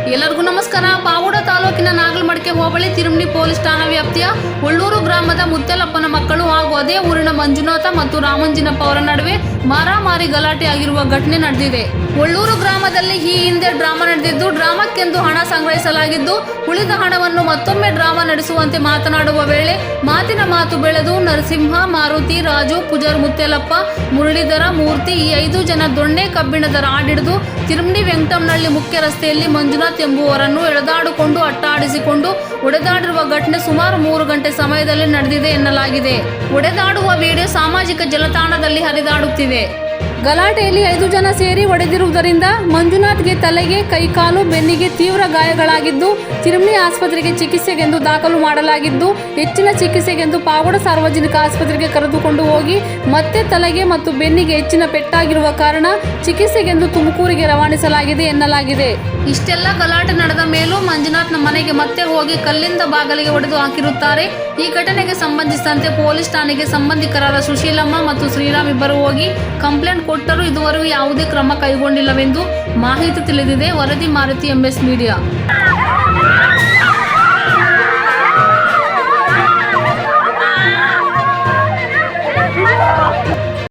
ಎಲ್ಲರಿಗೂ ನಮಸ್ಕಾರ ಪಾವಗಡ ತಾಲೂಕಿನ ನಾಗಲಮಡಿಕೆ ಹೋಬಳಿ ತಿರುಮಣಿ ಪೊಲೀಸ್ ಠಾಣಾ ವ್ಯಾಪ್ತಿಯ ಉಳ್ಳೂರು ಗ್ರಾಮದ ಮುತ್ತಲಪ್ಪನ ಮಕ್ಕಳು ಹಾಗೂ ಅದೇ ಊರಿನ ಮಂಜುನಾಥ ಮತ್ತು ರಾಮಂಜಿನಪ್ಪ ಅವರ ನಡುವೆ ಮಾರಾಮಾರಿ ಗಲಾಟೆ ಆಗಿರುವ ಘಟನೆ ನಡೆದಿದೆ. ಒಳ್ಳೂರು ಗ್ರಾಮದಲ್ಲಿ ಈ ಹಿಂದೆ ಡ್ರಾಮಾ ನಡೆದಿದ್ದು, ಡ್ರಾಮಕ್ಕೆಂದು ಹಣ ಸಂಗ್ರಹಿಸಲಾಗಿದ್ದು, ಉಳಿದ ಹಣವನ್ನು ಮತ್ತೊಮ್ಮೆ ಡ್ರಾಮಾ ನಡೆಸುವಂತೆ ಮಾತನಾಡುವ ವೇಳೆ ಮಾತಿನ ಮಾತು ಬೆಳೆದು ನರಸಿಂಹ, ಮಾರುತಿ, ರಾಜು, ಪುಜರ್ ಮುತ್ತೆಲಪ್ಪ ಮುರಳೀಧರ, ಮೂರ್ತಿ ಈ ಐದು ಜನ ದೊಣ್ಣೆ ಕಬ್ಬಿಣದ ರಾಡಿಡಿದು ತಿರುಮಡಿ ತಿರುಮಣಿ ವೆಂಕಟಂನಹಳ್ಳಿ ಮುಖ್ಯ ರಸ್ತೆಯಲ್ಲಿ ಮಂಜುನಾಥ್ ಎಂಬುವರನ್ನು ಎಳೆದಾಡಿಕೊಂಡು ಅಟ್ಟಾಡಿಸಿಕೊಂಡು ಒಡೆದಾಡಿರುವ ಘಟನೆ ಸುಮಾರು ಮೂರು ಗಂಟೆ ಸಮಯದಲ್ಲಿ ನಡೆದಿದೆ ಎನ್ನಲಾಗಿದೆ. ಒಡೆದಾಡುವ ವಿಡಿಯೋ ಸಾಮಾಜಿಕ ಜಾಲತಾಣದಲ್ಲಿ ಹರಿದಾಡುತ್ತಿದೆ. ಗಲಾಟೆಯಲ್ಲಿ ಐದು ಜನ ಸೇರಿ ಹೊಡೆದಿರುವುದರಿಂದ ಮಂಜುನಾಥ್ಗೆ ತಲೆಗೆ, ಕೈಕಾಲು, ಬೆನ್ನಿಗೆ ತೀವ್ರ ಗಾಯಗಳಾಗಿದ್ದು ತಿರುಮಣಿ ಆಸ್ಪತ್ರೆಗೆ ಚಿಕಿತ್ಸೆಗೆಂದು ದಾಖಲು ಮಾಡಲಾಗಿದ್ದು, ಹೆಚ್ಚಿನ ಚಿಕಿತ್ಸೆಗೆಂದು ಪಾವಡ ಸಾರ್ವಜನಿಕ ಆಸ್ಪತ್ರೆಗೆ ಕರೆದುಕೊಂಡು ಹೋಗಿ, ಮತ್ತೆ ತಲೆಗೆ ಮತ್ತು ಬೆನ್ನಿಗೆ ಹೆಚ್ಚಿನ ಪೆಟ್ಟಾಗಿರುವ ಕಾರಣ ಚಿಕಿತ್ಸೆಗೆಂದು ತುಮಕೂರಿಗೆ ರವಾನಿಸಲಾಗಿದೆ ಎನ್ನಲಾಗಿದೆ. ಇಷ್ಟೆಲ್ಲ ಗಲಾಟೆ ನಡೆದ ಮೇಲೂ ಮಂಜುನಾಥ್ನ ಮನೆಗೆ ಮತ್ತೆ ಹೋಗಿ ಕಲ್ಲಿಂದ ಬಾಗಿಲಿಗೆ ಹೊಡೆದು ಹಾಕಿರುತ್ತಾರೆ. ಈ ಘಟನೆಗೆ ಸಂಬಂಧಿಸಿದಂತೆ ಪೊಲೀಸ್ ಠಾಣೆಗೆ ಸಂಬಂಧಿಕರಾದ ಸುಶೀಲಮ್ಮ ಮತ್ತು ಶ್ರೀರಾಮ್ ಇಬ್ಬರು ಹೋಗಿ ಕಂಪ್ಲೇಂಟ್ ಕೊಟ್ಟರೂ ಇದುವರೆಗೂ ಯಾವುದೇ ಕ್ರಮ ಕೈಗೊಂಡಿಲ್ಲವೆಂದು ಮಾಹಿತಿ ತಿಳಿದಿದೆ ವರದಿ ಮಾರುತಿ ಎಂಎಸ್ ಮೀಡಿಯಾ.